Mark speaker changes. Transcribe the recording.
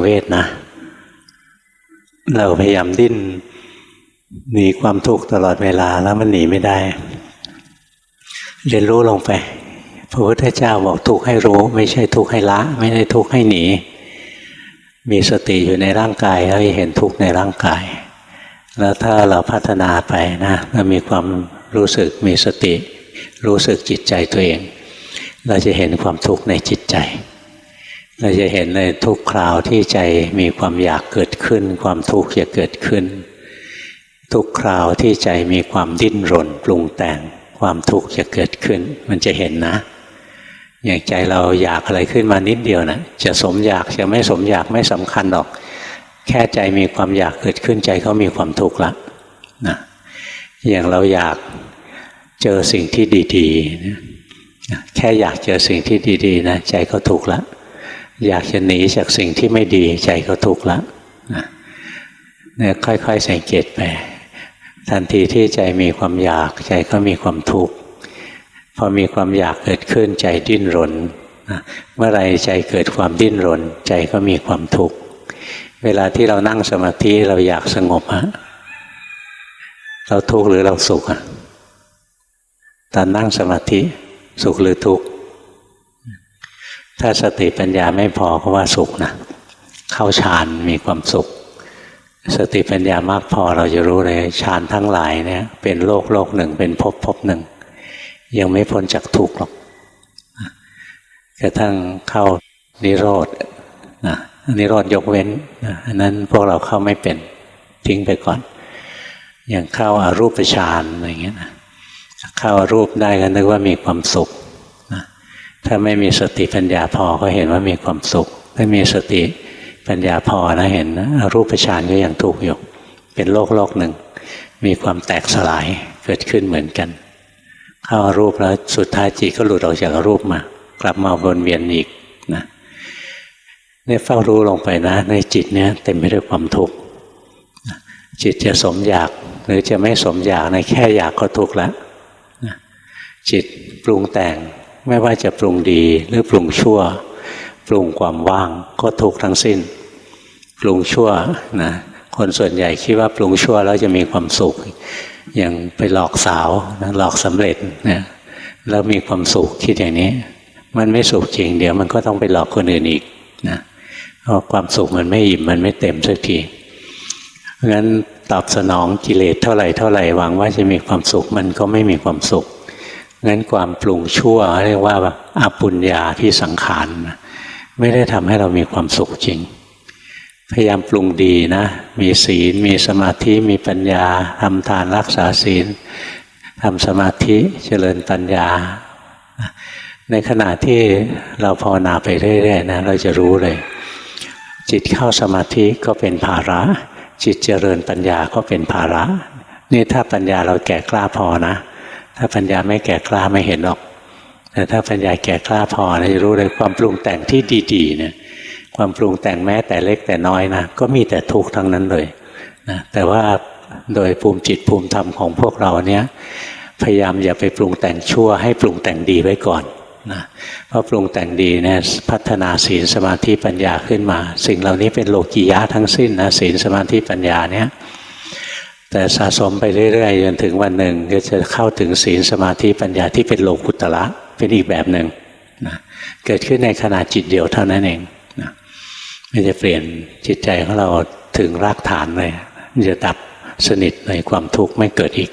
Speaker 1: เวทนะ เราพยายามดิ้นหนีความทุกข์ตลอดเวลาแล้วมันหนีไม่ได้ เรียนรู้ลงไปพระพุทธเจ้าบอกทุกข์ให้รู้ ไม่ใช่ทุกข์ให้ละ ไม่ได้ทุกข์ให้หนี มีสติอยู่ในร่างกายแล้วเห็นทุกข์ในร่างกาย แล้วถ้าเราพัฒนาไปนะเรามีความรู้สึกมีสติ รู้สึกจิตใจตัวเอง เราจะเห็นความทุกข์ในจิตใจ เราจะเห็นในทุกคราวที่ใจมีความอยากเกิดขึ้น ความทุกข์จะเกิดขึ้น ทุกคราวที่ใจมีความดิ้นรนปรุงแต่ง ความทุกข์จะเกิดขึ้น มันจะเห็นนะ อย่างใจเราอยากอะไรขึ้นมานิดเดียวนะจะสมอยากจะไม่สมอยากไม่สำคัญหรอก แค่ใจมีความอยากเกิดขึ้นใจเขามีความทุกข์ละนะอย่างเราอยากเจอสิ่งที่ดีๆนะแค่อยากเจอสิ่งที่ดีๆนะใจเขาทุกข์ละ อยากจะหนีจากสิ่งที่ไม่ดีใจเขาทุกข์ละเนี่ยค่อยๆสังเกตไปทันทีที่ใจมีความอยากใจก็มีความทุกข์พอมีความอยากเกิดขึ้นใจดิ้นรนเมื่อไรใจเกิดความดิ้นรน ใจก็มีความทุกข์เวลาที่เรานั่งสมาธิเราอยากสงบฮะเราทุกข์หรือเราสุขอะตอนนั่งสมาธิสุขหรือทุกข์ ถ้าสติปัญญาไม่พอก็ว่าสุขนะเข้าฌานมีความสุข สติปัญญามากพอเราจะรู้เลยฌานทั้งหลายเนี่ย เป็นโลกโลกหนึ่ง เป็นภพภพหนึ่ง ยังไม่พ้นจากทุกข์หรอกกระทั่งเข้านิโรธนะนิโรธยกเว้นนะอันนั้นพวกเราเข้าไม่เป็นทิ้งไปก่อน อย่างเข้าอารูปฌานอะไรเงี้ยนะเข้าอารูปได้ก็นึกว่ามีความสุข ถ้าไม่มีสติปัญญาพอก็เห็นว่ามีความสุข ถ้ามีสติปัญญาพอนะเห็นนะรูปฌานก็ยังทุกข์อยู่ เป็นโลกโลกหนึ่ง มีความแตกสลายเกิดขึ้นเหมือนกัน เข้ารูปแล้วสุดท้ายจิตก็หลุดออกจากรูปมา กลับมาวนเวียนอีกนะเนี่ยเฝ้ารู้ลงไปนะ ในจิตเนี่ยเต็มไปด้วยความทุกข์จิตจะสมอยากหรือจะไม่สมอยากในแค่อยากก็ทุกข์แล้วจิตปรุงแต่ง ไม่ว่าจะปรุงดีหรือปรุงชั่ว ปรุงความว่างก็ทุกทั้งสิ้น ปรุงชั่วนะคนส่วนใหญ่คิดว่าปรุงชั่วแล้วจะมีความสุข อย่างไปหลอกสาวนะหลอกสำเร็จนะแล้วมีความสุขคิดอย่างนี้ มันไม่สุขจริงเดี๋ยวมันก็ต้องไปหลอกคนอื่นอีกนะเพราะความสุขมันไม่อิ่มมันไม่เต็มสักทีเพราะฉะนั้นตอบสนองกิเลสเท่าไหร่เท่าไหร่หวังว่าจะมีความสุขมันก็ไม่มีความสุข งั้นความปรุงชั่วเรียกว่าอาปุญญาที่สังขารไม่ได้ทำให้เรามีความสุขจริง พยายามปรุงดีนะ มีศีล มีสมาธิ มีปัญญาทำทานรักษาศีลทำสมาธิเจริญปัญญา ในขณะที่เราภาวนาไปเรื่อยๆนะเราจะรู้เลย จิตเข้าสมาธิก็เป็นภาระ จิตเจริญปัญญาก็เป็นภาระ นี่ถ้าปัญญาเราแก่กล้าพอนะ ถ้าปัญญาไม่แก่กล้าไม่เห็นหรอก แต่ถ้าปัญญาแก่กล้าพอนะจะรู้เลยความปรุงแต่งที่ดีๆเนี่ยความปรุงแต่งแม้แต่เล็กแต่น้อยนะก็มีแต่ทุกข์ทั้งนั้นเลยนะแต่ว่าโดยภูมิจิตภูมิธรรมของพวกเราเนี้ยพยายามอย่าไปปรุงแต่งชั่วให้ปรุงแต่งดีไว้ก่อนนะเพราะปรุงแต่งดีเนี่ยพัฒนาศีลสมาธิปัญญาขึ้นมา สิ่งเหล่านี้เป็นโลกียะทั้งสิ้นนะศีลสมาธิปัญญาเนี้ย แต่สะสมไปเรื่อยๆจนถึงวันหนึ่งก็จะเข้าถึงศีลสมาธิปัญญาที่เป็นโลกุตละเป็นอีกแบบหนึ่งนะเกิดขึ้นในขณะจิตเดียวเท่านั้นเองนะมันจะเปลี่ยนจิตใจของเราถึงรากฐานเลยมันจะดับสนิทในความทุกข์ไม่เกิดอีก